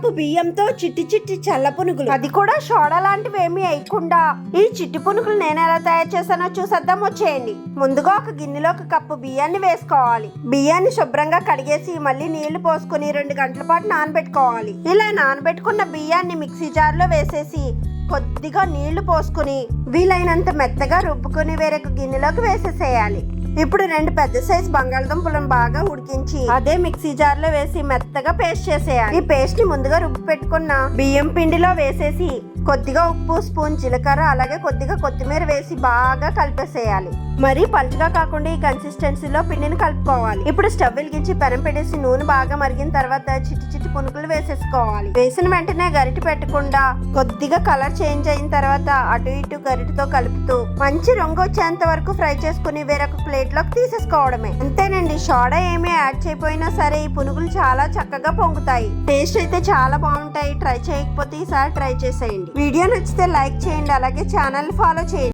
Cup బియ్యంతో చిట్టి చిట్టి చల్ల పునుగులు. అది కూడా సోడా లాంటివి ఏమీ వేయకుండా. ఈ చిట్టి పునుగులు నేను ఎలా తయారు చేశానో చూసేద్దాం వచ్చేయండి. ముందుగా ఒక గిన్నెలో ఒక కప్పు బియ్యాన్ని వేసుకోవాలి. బియ్యాన్ని శుభ్రంగా కడిగేసి మళ్ళీ నీళ్ళు పోసుకుని రెండు గంటల పాటు నానబెట్టుకోవాలి. ఇలా నానబెట్టుకున్న బియ్యాన్ని మిక్సీ జార్లో వేసేసి కొద్దిగా నీళ్ళు పోసుకుని వీలైనంత మెత్తగా రుబ్బుకొని వేరొక గిన్నెలోకి వేసేసేయాలి. ఇప్పుడు రెండు పెద్ద సైజ్ బంగాళదుంపలను బాగా ఉడికించి అదే మిక్సీ జార్లో వేసి మెత్తగా పేస్ట్ చేసేయాలి. ఈ పేస్ట్ని ముందుగా రుబ్బు పెట్టుకున్న బియ్యం పిండిలో వేసేసి కొద్దిగా ఉప్పు స్పూన్ జీలకర్ర అలాగే కొద్దిగా కొత్తిమీర వేసి బాగా కలిపేసేయాలి. మరి పలుచగా కాకుండా ఈ కన్సిస్టెన్సీలో పిండిని కలుపుకోవాలి. ఇప్పుడు స్టవ్ వెలిగించి పెనం పెట్టేసి నూనె బాగా మరిగిన తర్వాత చిట్టి చిట్టి పునుకులు వేసేసుకోవాలి. వేసిన వెంటనే గరిటె పెట్టకుండా కొద్దిగా కలర్ చేంజ్ అయిన తర్వాత అటు ఇటు గరిటెతో కలుపుతూ మంచి రంగు వచ్చేంత వరకు ఫ్రై చేసుకుని వేరొక ప్లేట్లోకి తీసేసుకోవడమే. అంతేనండి సోడా ఏమీ యాడ్ చేయపోయినా సరే ఈ పునుగులు చాలా చక్కగా పొంగుతాయి. టేస్ట్ అయితే చాలా బాగుంటాయి. ట్రై చేయకపోతే ఈసారి ట్రై చేసేయండి. వీడియో నచ్చితే లైక్ చేయండి అలాగే ఛానల్ ఫాలో చేయండి.